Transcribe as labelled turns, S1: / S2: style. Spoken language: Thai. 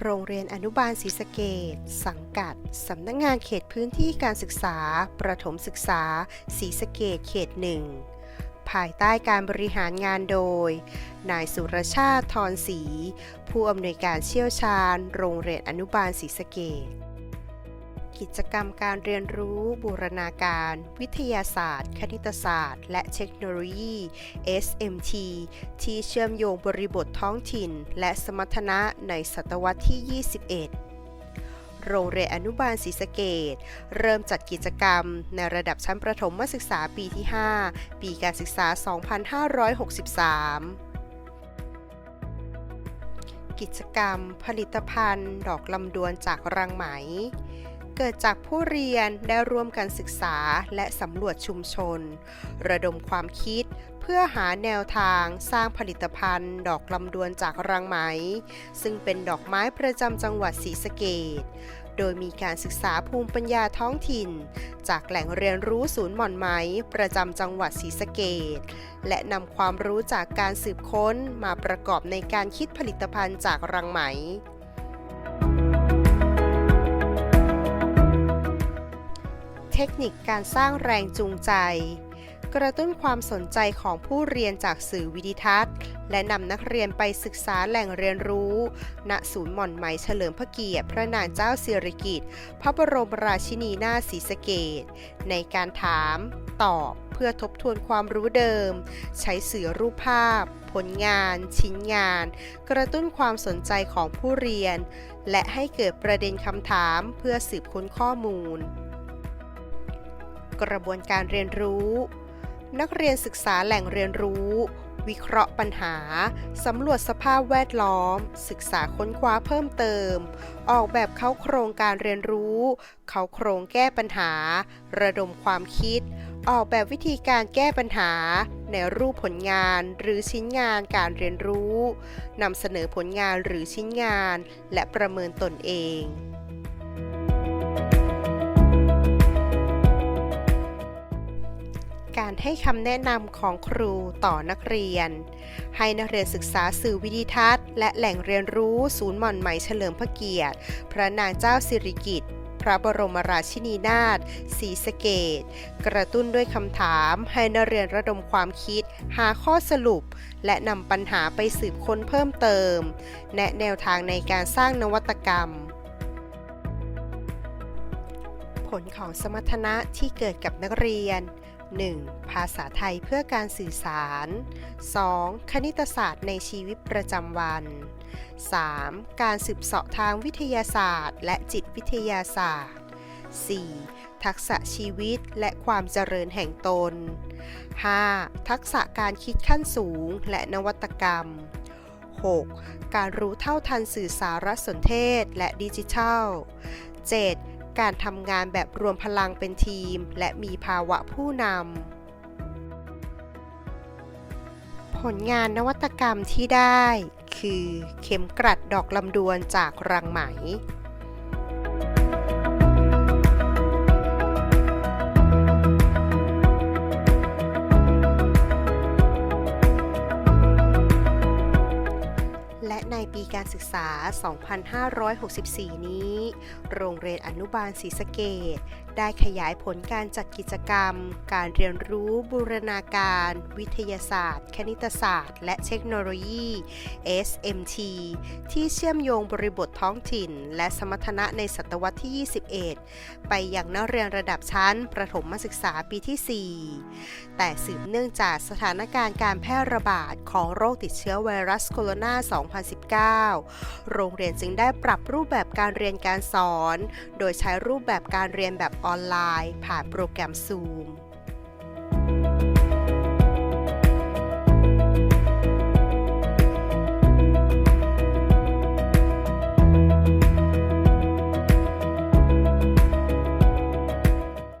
S1: โรงเรียนอนุบาลศรีสะเกดสังกัด สำนักงานเขตพื้นที่การศึกษา ประถมศึกษาศรีสะเกดเขตหนึ่งภายใต้การบริหารงานโดย นายสุรชาติทรศรีผู้อำนวยการเชี่ยวชาญ โรงเรียนอนุบาลศรีสะเกด กิจกรรมการเรียนรู้ บูรณาการ วิทยาศาสตร์ คณิตศาสตร์ และเทคโนโลยี SMT ที่เชื่อมโยงบริบทท้องถิ่น และสมรรถนะในศตวรรษที่ 21โรงเรียนอนุบาลศรีสะเกดเริ่มจัดกิจกรรม ในระดับชั้นประถมศึกษาปีที่ 5 ปีการศึกษา 2563 กิจกรรม ผลิตภัณฑ์ ดอกลำดวนจากรังไหม เกิดจากผู้เรียนได้ร่วมกันศึกษาและสำรวจชุมชน ระดมความคิดเพื่อหาแนวทางสร้างผลิตภัณฑ์ ดอกลำดวนจากรังไหม ซึ่งเป็นดอกไม้ประจำจังหวัดศรีสะเกดโดยมีการศึกษาภูมิปัญญาท้องถิ่น จากแหล่งเรียนรู้ศูนย์หม่อนไหมประจำจังหวัดศรีสะเกดและนำความรู้จากการสืบค้นมาประกอบในการคิดผลิตภัณฑ์จากรังไหม เทคนิคการสร้างแรงจูงใจ กระตุ้นความสนใจของผู้เรียนจากสื่อวิดิทัศน์ และนำนักเรียนไปศึกษาแหล่งเรียนรู้ ณศูนย์หม่อนไหมเฉลิมพระเกียรติพระนางเจ้าสิริกิติ์พระบรมราชินีนาศรีสะเกดในการถาม ตอบเพื่อทบทวนความรู้เดิม ใช้สื่อรูปภาพ ผลงาน ชิ้นงาน กระตุ้นความสนใจของผู้เรียน และให้เกิดประเด็นคำถามเพื่อสืบค้นข้อมูล กระบวนการเรียนรู้ นักเรียนศึกษาแหล่งเรียนรู้ วิเคราะห์ปัญหา สำรวจสภาพแวดล้อม ศึกษาค้นคว้าเพิ่มเติม ออกแบบเข้าโครงการเรียนรู้ เข้าโครงแก้ปัญหา ระดมความคิด ออกแบบวิธีการแก้ปัญหา ในรูปผลงานหรือชิ้นงานการเรียนรู้นำเสนอผลงานหรือชิ้นงาน และประเมินตนเอง ให้คำแนะนำของครูต่อนักเรียน ให้นักเรียนศึกษาสื่อวิดิทัศน์ และแหล่งเรียนรู้ศูนย์หม่อนไหมเฉลิมพระเกียรติ พระนางเจ้าสิริกิติ์พระบรมราชินีนาถศรีสเกดกระตุ้นด้วยคำถามให้นักเรียนระดมความคิด หาข้อสรุป และนำปัญหาไปสืบค้นเพิ่มเติม แนะแนวทางในการสร้างนวัตกรรม ผลของสมรรถนะที่เกิดกับนักเรียน 1. ภาษาไทยเพื่อการสื่อสาร 2. คณิตศาสตร์ในชีวิตประจำวัน 3. การสืบเสาะทางวิทยาศาสตร์ และจิตวิทยาศาสตร์ 4. ทักษะชีวิตและความเจริญแห่งตน 5. ทักษะการคิดขั้นสูงและนวัตกรรม 6. การรู้เท่าทันสื่อสารสนเทศและดิจิทัล 7. การทำงานแบบรวมพลังเป็นทีม และมีภาวะผู้นำ ผลงานนวัตกรรมที่ได้ คือเข็มกลัดดอกลำดวนจากรังไหม ปีการศึกษา 2564 นี้ โรงเรียนอนุบาลศรีสะเกด ได้ขยายผลการจัดกิจกรรม การเรียนรู้บูรณาการ วิทยาศาสตร์ คณิตศาสตร์ และเทคโนโลยี SMT ที่เชื่อมโยงบริบทท้องถิ่น และสมรรถนะในศตวรรษที่ 21 ไปยังนักเรียนระดับชั้น ประถมศึกษาปีที่ 4 แต่สืบเนื่องจากสถานการณ์การแพร่ระบาดของโรคติดเชื้อไวรัสโคโรนา 2019 โรงเรียนจึงได้ปรับรูปแบบการเรียนการสอน โดยใช้รูปแบบการเรียนแบบออนไลน์ ผ่านโปรแกรม Zoom